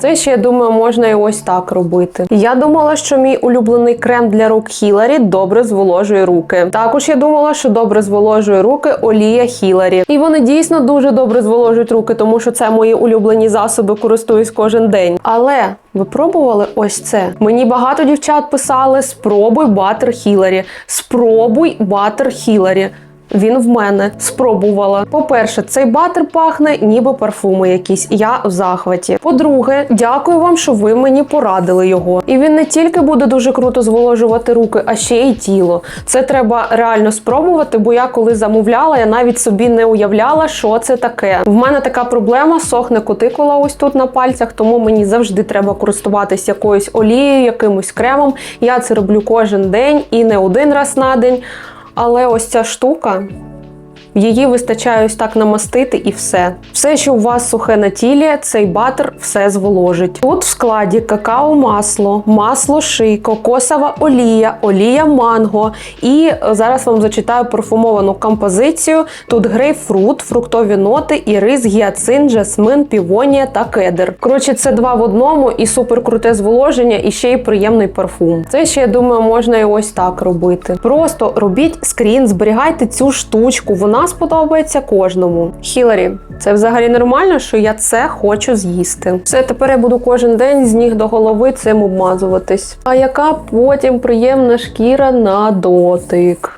Це ще я думаю, можна і ось так робити. Я думала, що мій улюблений крем для рук Хіларі добре зволожує руки. Також я думала, що добре зволожує руки олія Хіларі. І вони дійсно дуже добре зволожують руки, тому що це мої улюблені засоби, користуюсь кожен день. Але ви пробували ось це? Мені багато дівчат писали: спробуй батер Хіларі, спробуй батер Хіларі. Він в мене спробувала. По-перше, цей батер пахне, ніби парфуми якісь. Я в захваті. По-друге, дякую вам, що ви мені порадили його. І він не тільки буде дуже круто зволожувати руки, а ще й тіло. Це треба реально спробувати, бо я коли замовляла, я навіть собі не уявляла, що це таке. В мене така проблема сохне кутикула ось тут на пальцях, тому мені завжди треба користуватись якоюсь олією, якимось кремом. Я це роблю кожен день і не один раз на день. Але ось ця штука. Її вистачає ось так намастити і все. Все, що у вас сухе на тілі, цей батер все зволожить. Тут в складі какао масло, масло ший, кокосова олія, олія манго. І е, зараз вам зачитаю парфумовану композицію. Тут грейпфрут, фруктові ноти, ірис, гіацин, жасмин, півонія та кедр. Коротше, це два в одному і супер круте зволоження, і ще й приємний парфум. Це ще я думаю, можна і ось так робити. Просто робіть скрін, зберігайте цю штучку. Сподобається кожному. Хіларі, це взагалі нормально, що я це хочу з'їсти. Все, тепер я буду кожен день з ніг до голови цим обмазуватись. А яка потім приємна шкіра на дотик.